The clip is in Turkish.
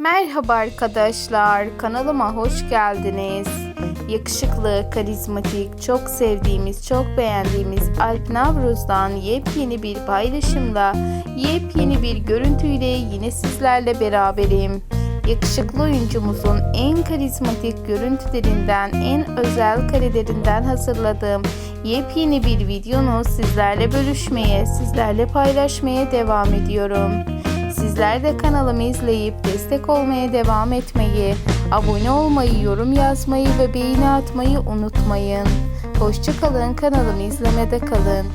Merhaba arkadaşlar, kanalıma hoş geldiniz. Yakışıklı, karizmatik, çok sevdiğimiz, çok beğendiğimiz Alp Navruz'dan yepyeni bir paylaşımla, yepyeni bir görüntüyle yine sizlerle beraberim. Yakışıklı oyuncumuzun en karizmatik görüntülerinden, en özel karelerinden hazırladığım yepyeni bir videonu sizlerle bölüşmeye, sizlerle paylaşmaya devam ediyorum. Sizler de kanalımı izleyip destek olmaya devam etmeyi, abone olmayı, yorum yazmayı ve beğeni atmayı unutmayın. Hoşçakalın kanalımı izlemede kalın.